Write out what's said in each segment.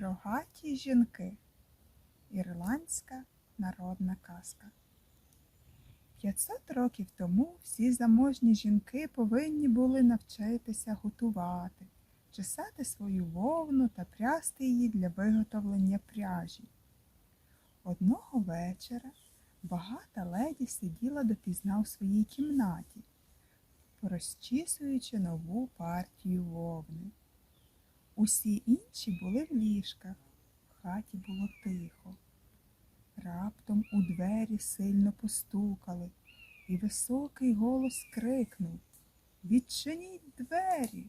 Рогаті жінки. Ірландська народна казка. 500 років тому всі заможні жінки повинні були навчитися готувати, чесати свою вовну та прясти її для виготовлення пряжі. Одного вечора багата леді сиділа допізна в своїй кімнаті, розчісуючи нову партію вовни. Усі інші були в ліжках, в хаті було тихо. Раптом у двері сильно постукали, і високий голос крикнув Відчиніть двері.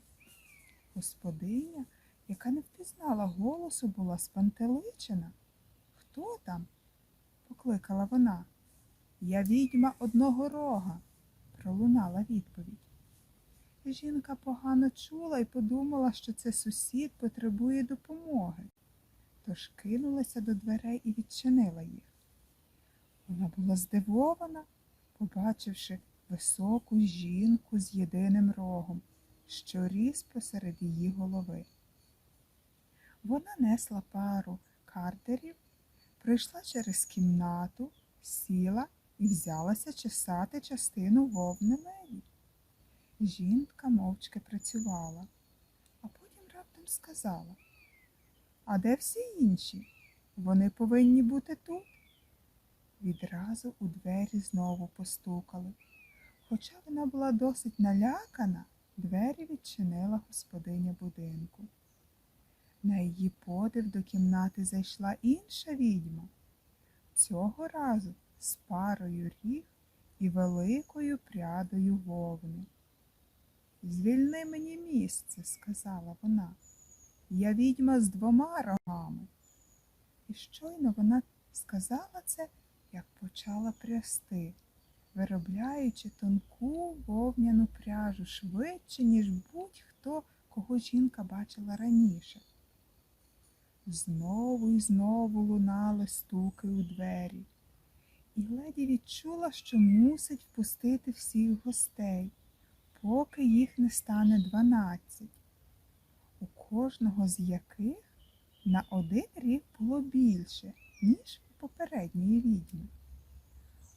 Господиня, яка не впізнала голосу, була спантеличена. Хто там? покликала вона. Я відьма одного рога, пролунала відповідь. Жінка погано чула і подумала, що це сусід потребує допомоги, тож кинулася до дверей і відчинила їх. Вона була здивована, побачивши високу жінку з єдиним рогом, що ріс посеред її голови. Вона несла пару картерів, пройшла через кімнату, сіла і взялася чесати частину вовни леді. Жінка мовчки працювала, а потім раптом сказала А де всі інші? Вони повинні бути тут. Відразу у двері знову постукали. Хоча вона була досить налякана, двері відчинила господиня будинку. На її подив до кімнати зайшла інша відьма. Цього разу з парою ріг і великою прядою вовни. Звільни мені місце, сказала вона. Я відьма з двома рогами. І щойно вона сказала це, як почала прясти, виробляючи тонку вовняну пряжу швидше, ніж будь-хто, кого жінка бачила раніше. Знову і знову лунали стуки у двері, і леді відчула, що мусить впустити всіх гостей поки їх не стане дванадцять, у кожного з яких на один рік було більше, ніж у попередньої відьми.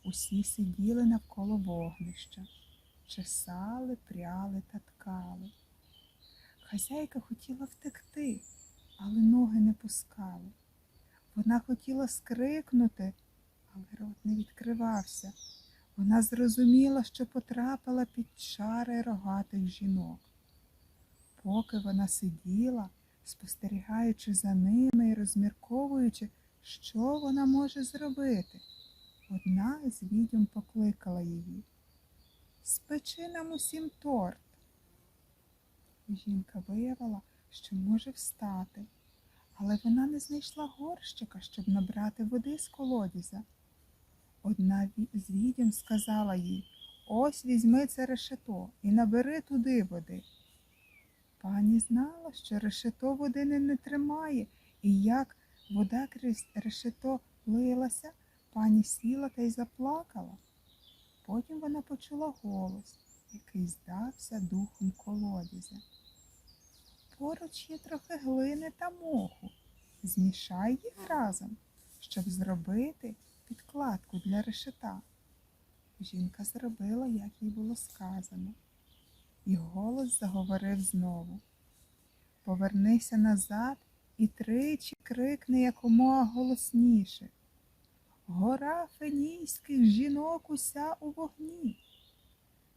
Усі сиділи навколо вогнища, чесали, пряли та ткали. Хазяйка хотіла втекти, але ноги не пускали. Вона хотіла скрикнути, але рот не відкривався. Вона зрозуміла, що потрапила під чари рогатих жінок. Поки вона сиділа, спостерігаючи за ними і розмірковуючи, що вона може зробити, одна з відьом покликала її. Спечи нам усім торт. Жінка виявила, що може встати, але вона не знайшла горщика, щоб набрати води з колодязя. Одна з відьом сказала їй Ось візьми це решето і набери туди води. Пані знала, що решето води не, тримає, і як вода крізь решето лилася, пані сіла та й заплакала. Потім вона почула голос, який здався духом колодязя. Поруч є трохи глини та моху. Змішай їх разом, щоб зробити підкладку для решета. Жінка зробила, як їй було сказано, і голос заговорив знову. Повернися назад і тричі крикни якомога голосніше. Гора фенійських жінок уся у вогні.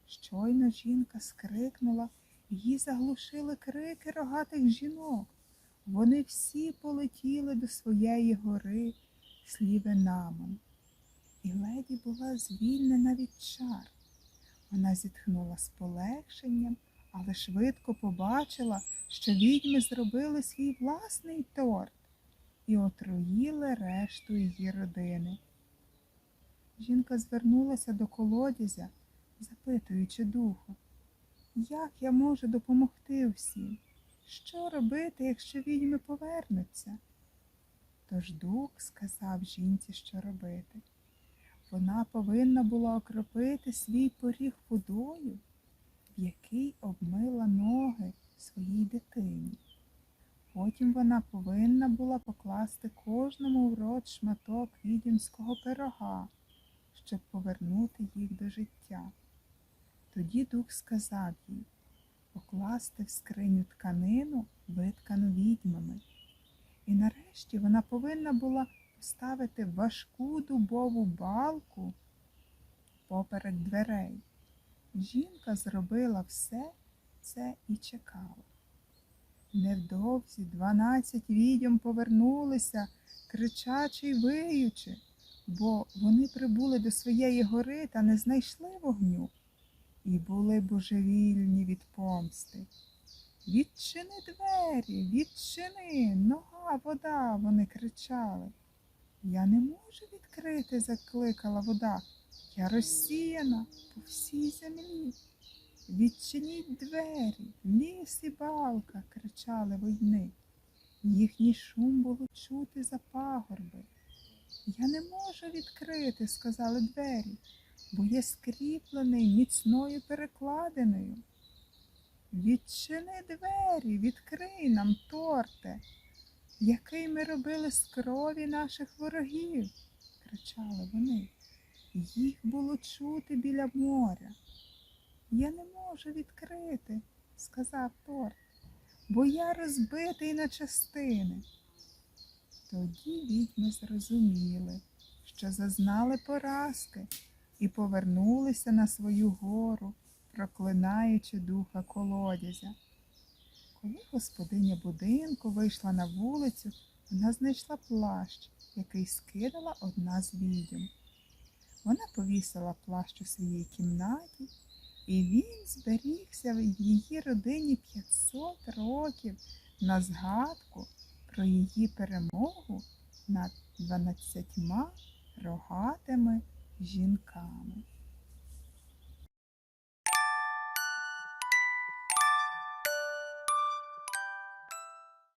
Щойно жінка скрикнула, її заглушили крики рогатих жінок. Вони всі полетіли до своєї гори слівенамом і леді була звільнена від чар. Вона зітхнула з полегшенням, але швидко побачила, що відьми зробили свій власний торт і отруїли решту її родини. Жінка звернулася до колодязя, запитуючи духу, як я можу допомогти всім? Що робити, якщо відьми повернуться? Тож дух сказав жінці, що робити. Вона повинна була окропити свій поріг водою, в який обмила ноги своїй дитині. Потім вона повинна була покласти кожному в рот шматок відьомського пирога, щоб повернути їх до життя. Тоді дух сказав їй покласти в скриню тканину, виткану відьмами. І нарешті вона повинна була поставити важку дубову балку поперек дверей. Жінка зробила все це і чекала. Невдовзі дванадцять відьом повернулися, кричачи й виючи, бо вони прибули до своєї гори та не знайшли вогню, і були божевільні від помсти. Відчини двері, відчини, нога, вода, вони кричали. Я не можу відкрити, закликала вода. Я розсіяна по всій землі. Відчиніть двері, ліс і балка, кричали войни. Їхній шум було чути за пагорби. Я не можу відкрити, сказали двері, бо є скріплений міцною перекладиною. Відчини двері, відкрий нам торте, який ми робили з крові наших ворогів, кричали вони. Їх було чути біля моря. Я не можу відкрити, сказав торт, бо я розбитий на частини. Тоді відьми зрозуміли, що зазнали поразки і повернулися на свою гору, проклинаючи духа колодязя. Коли господиня будинку вийшла на вулицю, вона знайшла плащ, який скидала одна з відьом. Вона повісила плащ у своїй кімнаті, і він зберігся в її родині 500 років на згадку про її перемогу над дванадцятьма рогатими жінками.